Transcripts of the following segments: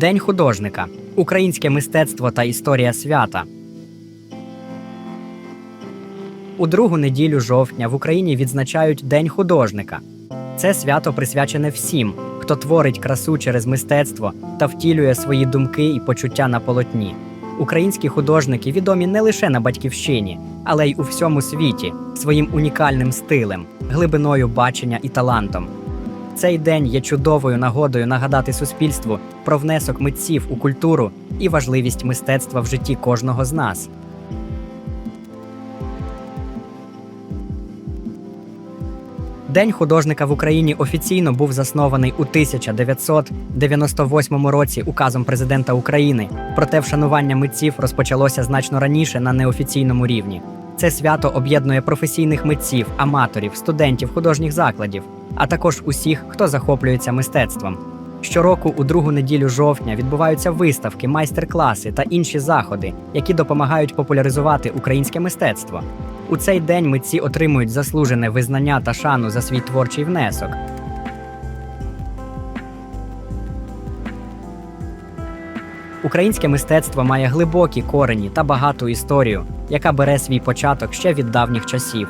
День художника українське мистецтво та історія свята. У другу неділю жовтня в Україні відзначають День художника. Це свято присвячене всім, хто творить красу через мистецтво та втілює свої думки і почуття на полотні. Українські художники відомі не лише на батьківщині, але й у всьому світі своїм унікальним стилем, глибиною бачення і талантом. Цей день є чудовою нагодою нагадати суспільству про внесок митців у культуру і важливість мистецтва в житті кожного з нас. День художника в Україні офіційно був заснований у 1998 році указом президента України. Проте вшанування митців розпочалося значно раніше на неофіційному рівні. Це свято об'єднує професійних митців, аматорів, студентів художніх закладів, а також усіх, хто захоплюється мистецтвом. Щороку у другу неділю жовтня відбуваються виставки, майстер-класи та інші заходи, які допомагають популяризувати українське мистецтво. У цей день митці отримують заслужене визнання та шану за свій творчий внесок. Українське мистецтво має глибокі корені та багату історію, яка бере свій початок ще від давніх часів.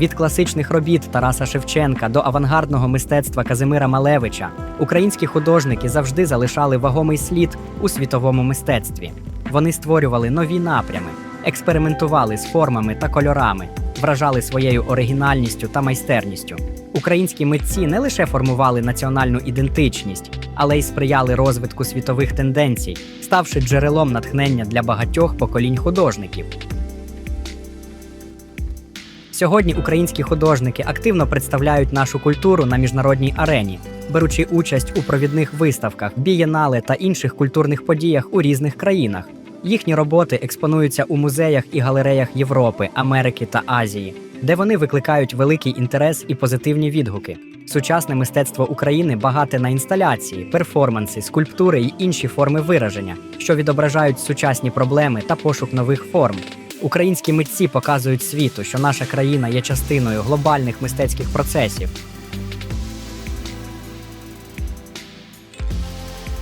Від класичних робіт Тараса Шевченка до авангардного мистецтва Казимира Малевича українські художники завжди залишали вагомий слід у світовому мистецтві. Вони створювали нові напрями, експериментували з формами та кольорами, вражали своєю оригінальністю та майстерністю. Українські митці не лише формували національну ідентичність, але й сприяли розвитку світових тенденцій, ставши джерелом натхнення для багатьох поколінь художників. Сьогодні українські художники активно представляють нашу культуру на міжнародній арені, беручи участь у провідних виставках, бієнале та інших культурних подіях у різних країнах. Їхні роботи експонуються у музеях і галереях Європи, Америки та Азії, де вони викликають великий інтерес і позитивні відгуки. Сучасне мистецтво України багате на інсталяції, перформанси, скульптури й інші форми вираження, що відображають сучасні проблеми та пошук нових форм. Українські митці показують світу, що наша країна є частиною глобальних мистецьких процесів.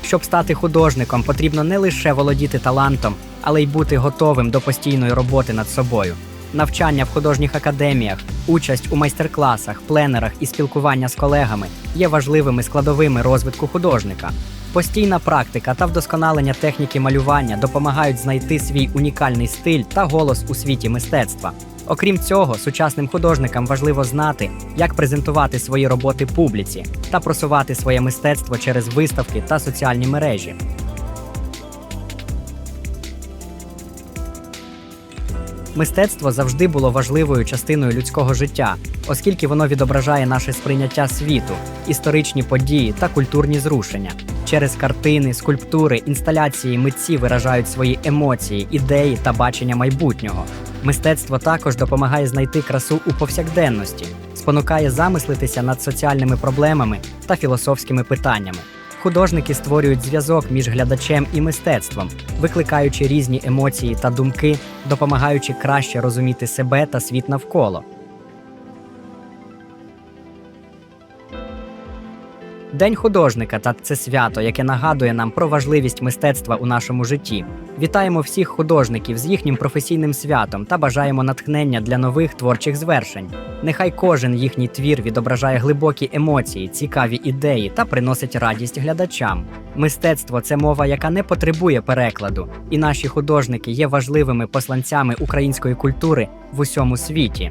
Щоб стати художником, потрібно не лише володіти талантом, але й бути готовим до постійної роботи над собою. Навчання в художніх академіях, участь у майстер-класах, пленерах і спілкування з колегами є важливими складовими розвитку художника. Постійна практика та вдосконалення техніки малювання допомагають знайти свій унікальний стиль та голос у світі мистецтва. Окрім цього, сучасним художникам важливо знати, як презентувати свої роботи публіці та просувати своє мистецтво через виставки та соціальні мережі. Мистецтво завжди було важливою частиною людського життя, оскільки воно відображає наше сприйняття світу, історичні події та культурні зрушення. Через картини, скульптури, інсталяції митці виражають свої емоції, ідеї та бачення майбутнього. Мистецтво також допомагає знайти красу у повсякденності, спонукає замислитися над соціальними проблемами та філософськими питаннями. Художники створюють зв'язок між глядачем і мистецтвом, викликаючи різні емоції та думки, допомагаючи краще розуміти себе та світ навколо. День художника та це свято, яке нагадує нам про важливість мистецтва у нашому житті. Вітаємо всіх художників з їхнім професійним святом та бажаємо натхнення для нових творчих звершень. Нехай кожен їхній твір відображає глибокі емоції, цікаві ідеї та приносить радість глядачам. Мистецтво це мова, яка не потребує перекладу, і наші художники є важливими посланцями української культури в усьому світі.